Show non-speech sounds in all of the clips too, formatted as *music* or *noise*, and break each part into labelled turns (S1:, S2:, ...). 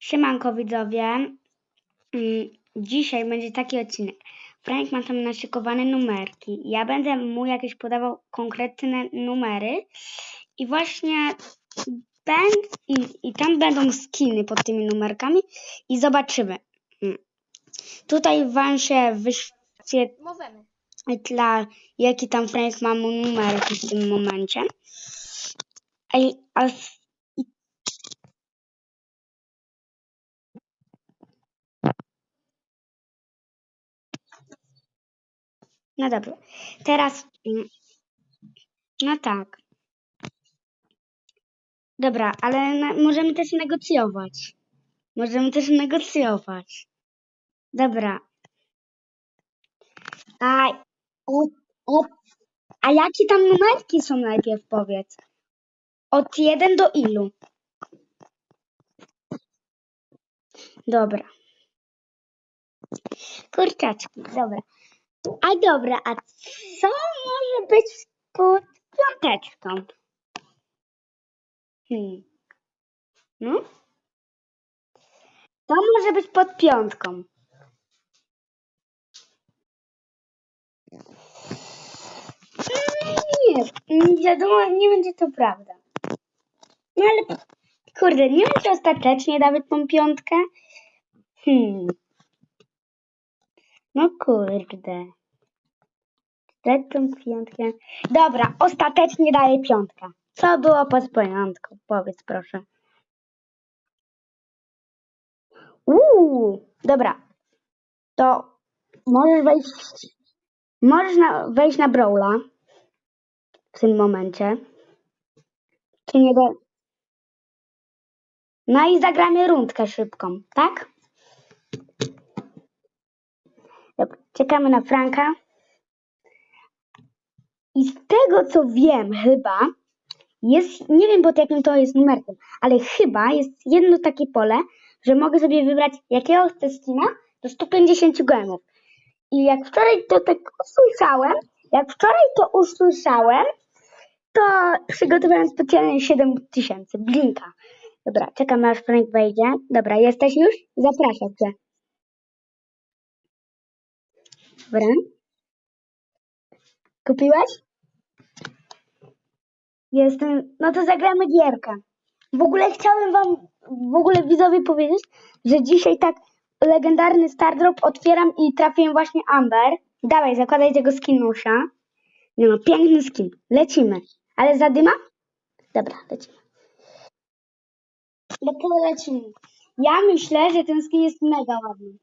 S1: Siemanko widzowie. Mm, Dzisiaj będzie taki odcinek. Frank ma tam naszykowane numerki. Ja będę mu jakieś podawał konkretne numery i właśnie ben, i, i tam będą skiny pod tymi numerkami i zobaczymy. Mm. Tutaj wam się wyświetla, jaki tam Frank ma mu numerki w tym momencie. Ej, a No dobrze. Teraz. mm, No tak. Dobra, ale na, możemy też negocjować. Możemy też negocjować. Dobra. A, o, o, a jakie tam numerki są najpierw powiedz? Od 1 do ilu? Dobra. Kurczaczki, dobra. A dobra, a co może być pod piąteczką? Hmm. No? To może być pod piątką. Nie, nie wiadomo, nie będzie to prawda. No ale kurde, nie wiem, czy ostatecznie dawać tą piątkę. Hmm. No kurde. Dać tą piątkę. Dobra, ostatecznie daję piątkę. Co było pod piątką? Powiedz proszę. Uuu, dobra. To możesz wejść. Możesz na, wejść na Brawla w tym momencie. Czy nie da... No i zagramy rundkę szybką, tak? Dobra, czekamy na Franka. I z tego co wiem, chyba jest, nie wiem pod jakim to jest numerkiem, ale chyba jest jedno takie pole, że mogę sobie wybrać jakiego chcę skina do 150 gemów. I jak wczoraj to tak usłyszałem, jak wczoraj to usłyszałem, to przygotowałem specjalnie 7000 blinka. Dobra, czekamy aż Frank wejdzie. Dobra, jesteś już? Zapraszam cię. Dobra. Kupiłeś? Jestem. No to zagramy gierkę. W ogóle chciałem wam, w ogóle widzowie powiedzieć, że dzisiaj tak legendarny Stardrop otwieram i trafiłem właśnie Amber. Dawaj, zakładaj tego skinusia. Nie no, piękny skin. Lecimy. Ale zadyma? Dobra, lecimy. No to lecimy. Ja myślę, że ten skin jest mega ładny.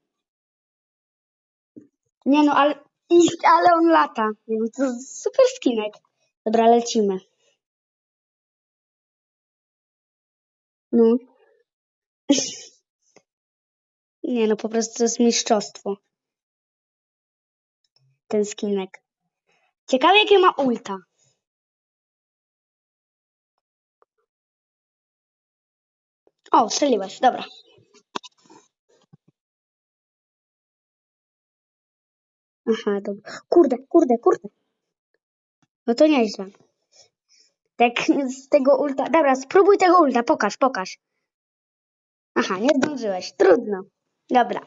S1: Nie no, ale, *laughs* ale on lata. Nie no, to super skinek. Dobra, lecimy. No. *laughs* Nie no, po prostu to jest mistrzostwo. Ten skinek. Ciekawe jakie ma ulta. O, strzeliłeś, dobra. Aha, dobra. Kurde, kurde, kurde. No to nieźle. Tak z tego ulta. Dobra, spróbuj tego ulta, pokaż, pokaż. Aha, nie zdążyłeś. Trudno. Dobra.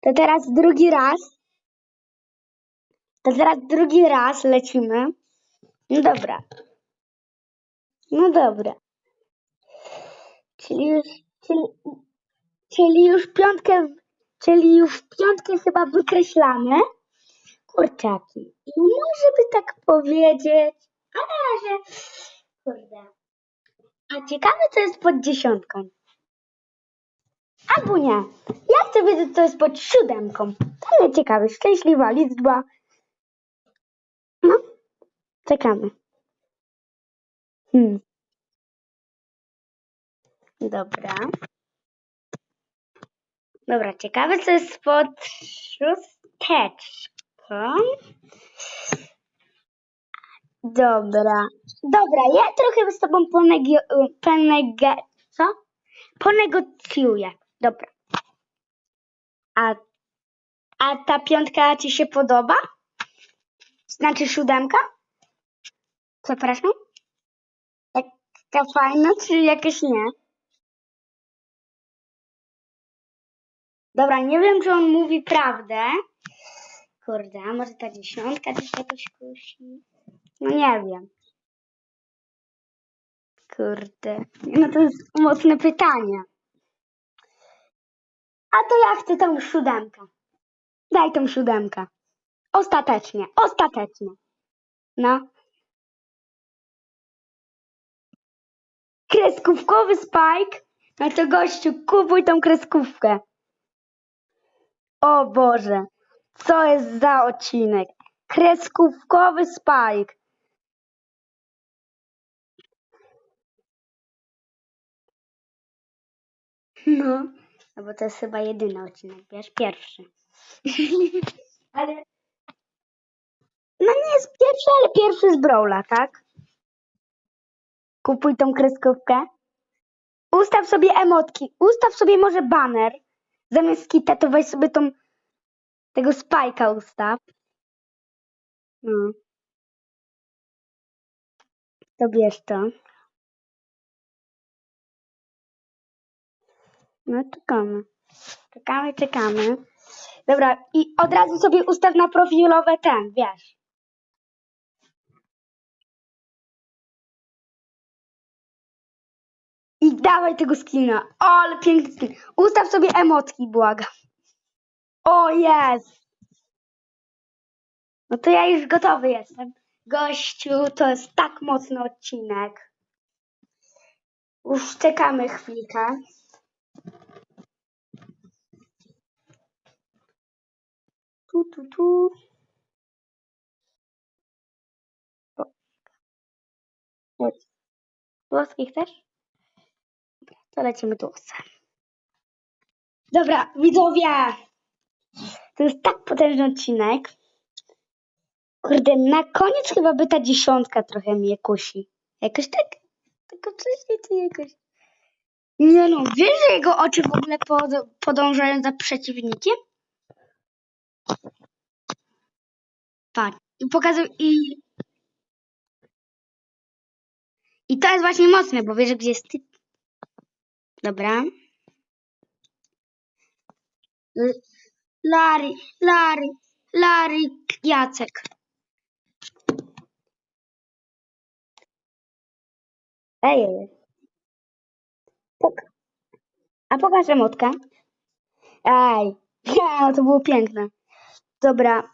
S1: To teraz drugi raz. To teraz drugi raz lecimy. No dobra. No dobra. Czyli już, czyli, czyli już piątkę, czyli już piątkę chyba wykreślamy. Kurczaki. I może by tak powiedzieć, a na razie, kurde. A ciekawe, co jest pod dziesiątką. Albo nie. Ja chcę wiedzieć, co jest pod siódemką. Ale ciekawe, szczęśliwa liczba. No, czekamy. Hmm. Dobra. Dobra, ciekawe, co jest pod szósteczką. Dobra. Dobra, ja trochę z tobą ponegi... ponege... co? Ponegocjuję. Dobra. A, a ta piątka ci się podoba? Znaczy siódemka? Przepraszam? Taka fajna, czy jakaś nie? Dobra, nie wiem, czy on mówi prawdę. Kurde, a może ta dziesiątka też jakoś kusi? No nie wiem. Kurde. No to jest mocne pytanie. A to ja chcę tą siódemkę. Daj tą siódemkę. Ostatecznie, ostatecznie. No. Kreskówkowy Spike. No to gościu, kupuj tą kreskówkę. O Boże, co jest za odcinek? Kreskówkowy Spike. No, no bo to jest chyba jedyny odcinek, wiesz, pierwszy. *laughs* ale... No nie jest pierwszy, ale pierwszy z Brawla, tak? Kupuj tą kreskówkę. Ustaw sobie emotki. Ustaw sobie może baner. Zamiast kita to weź sobie tą tego spajka ustaw. No. To bierz to. No czekamy. Czekamy, czekamy. Dobra, i od razu sobie ustaw na profilowe ten, wiesz. Dawaj tego skina. O, ale piękny skin. Ustaw sobie emotki, błagam. O, jest. No to ja już gotowy jestem. Gościu, to jest tak mocny odcinek. Już czekamy chwilkę. Tu, tu, tu. O. Chodź. To lecimy tu. Dobra, widzowie. To jest tak potężny odcinek. Kurde, na koniec chyba by ta dziesiątka trochę mnie kusi. Jakoś tak, tylko coś nie tu jakoś. Nie no, wiesz, że jego oczy w ogóle pod, podążają za przeciwnikiem? Patrz, i pokazuj i... I to jest właśnie mocne, bo wiesz, gdzie jest typ. Dobra. Lary, Lary, Lary, Jacek. Ej, ej. A pokaż emotkę. Ej, ja, *laughs* to było piękne. Dobra,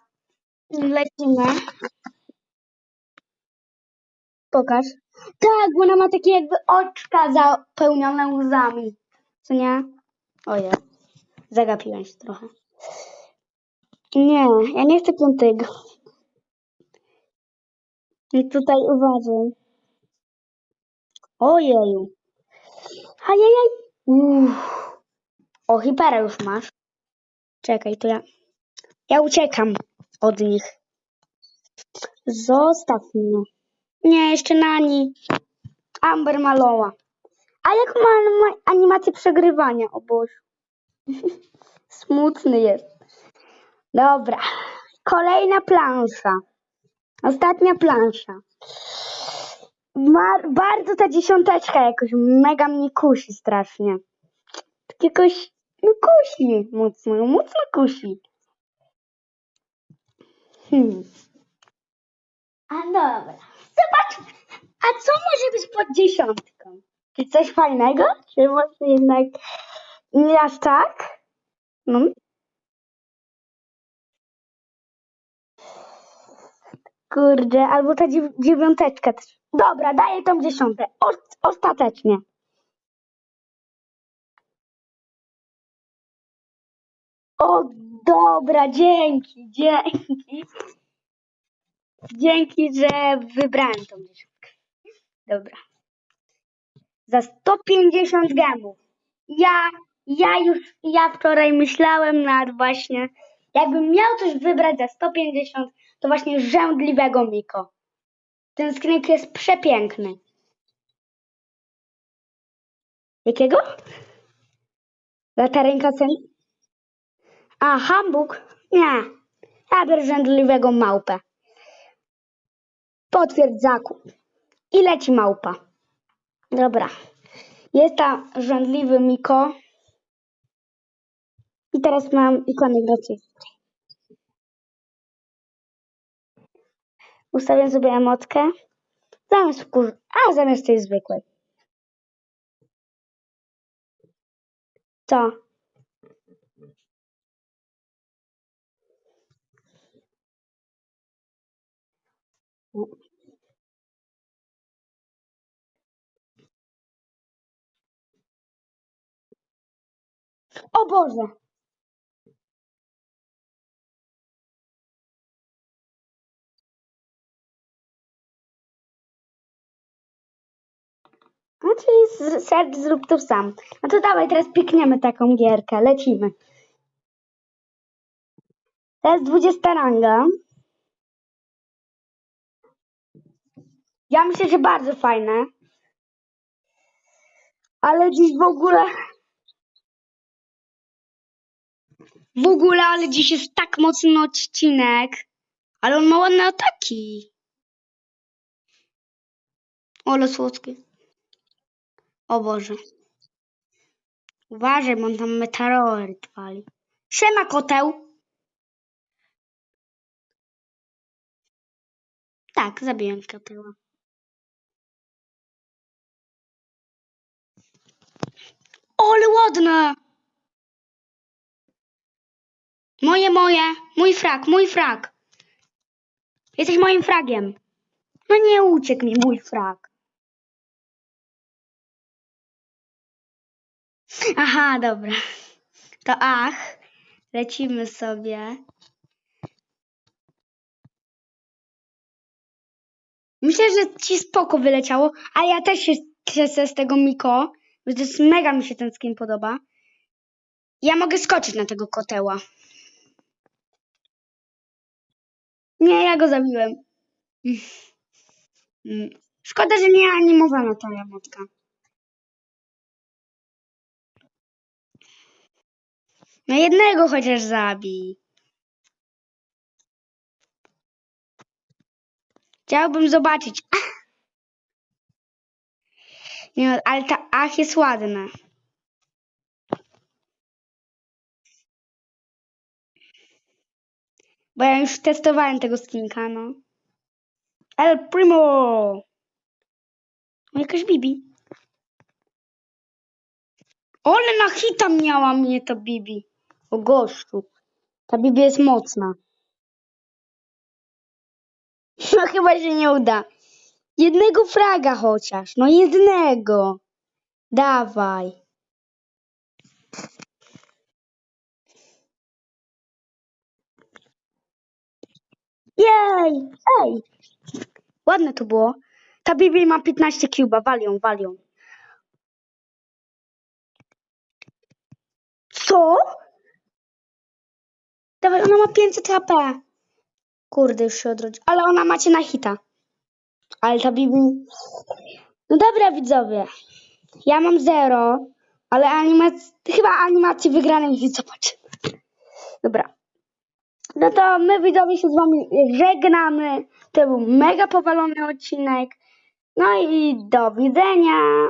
S1: lecimy. Pokaż. Tak, bo ona ma takie jakby oczka zapełnione łzami. Co nie? Ojej, zagapiłem się trochę. Nie, ja nie chcę piątego. I tutaj uważaj. Ojeju. Ajajaj. Uff. O, hipera już masz. Czekaj, to ja... Ja uciekam od nich. Zostaw mnie. Nie, jeszcze Nani. Amber Maloła. A jak ma anima- animację przegrywania? O Boże. *laughs* Smutny jest. Dobra. Kolejna plansza. Ostatnia plansza. Mar- bardzo ta dziesiąteczka jakoś mega mnie kusi strasznie. Tak jakoś, no kusi mocno, mocno kusi. Hmm. A dobra. Zobacz, a co może być pod dziesiątką? Czy coś fajnego? Czy może jednak nie aż tak? No. Kurde, albo ta dziew- dziewiąteczka też. Dobra, daję tą dziesiątę. O, ostatecznie. O, dobra, dzięki, dzięki. Dzięki, że wybrałem tą dziesiątkę. Dobra. Za 150 gemów. Ja, ja już, ja wczoraj myślałem nad właśnie, jakbym miał coś wybrać za 150, to właśnie żędliwego Miko. Ten skrynek jest przepiękny. Jakiego? Lata ręka sen? A, Hamburg? Nie. Ja biorę żędliwego małpę. Potwierdź zakup. I leci małpa. Dobra. Jest tam żądliwy Miko. I teraz mam ikonę graczy. Ustawiam sobie emotkę. Zamiast wkur... A, zamiast tej zwykłej. Co? O Boże! No czyli z- Serg zrób to sam. No to dawaj, teraz pikniemy taką gierkę. Lecimy. To jest 20 ranga. Ja myślę, że bardzo fajne. Ale dziś w ogóle... W ogóle, ale dziś jest tak mocny odcinek. Ale on ma ładne ataki. Ole słodkie. O Boże. Uważaj, bo on tam meteoryt wali. Siema, koteł. Tak, zabiłem kotyła. Ale ładne! Moje, moje. Mój frak, mój frak. Jesteś moim fragiem. No nie uciekł mi mój frak. Aha, dobra. To ach. Lecimy sobie. Myślę, że ci spoko wyleciało, a ja też się cieszę z tego Miko, bo to jest mega mi się ten skin podoba. Ja mogę skoczyć na tego koteła. Nie, ja go zabiłem. Mm. Szkoda, że nie animowana ta jamotka. No jednego chociaż zabij. Chciałbym zobaczyć. Ach! Nie, ale ta ach jest ładna. Bo ja już testowałem tego skinka, no. El Primo! O, jakaś Bibi. Ole na hita miała mnie to Bibi. O gościu. Ta Bibi jest mocna. *laughs* No chyba się nie uda. Jednego fraga chociaż. No jednego. Dawaj. Jej! Ej! Ładne to było. Ta Bibi ma 15 cuba. Walią, walią. Co? Dawaj, ona ma 500 HP. Kurde, już się odrodzi. Ale ona macie na hita. Ale ta Bibi... No dobra, widzowie. Ja mam zero, ale animac... chyba animacji wygranej zobaczymy. Dobra. No to my widzowie się z wami żegnamy. To był mega powalony odcinek. No i do widzenia.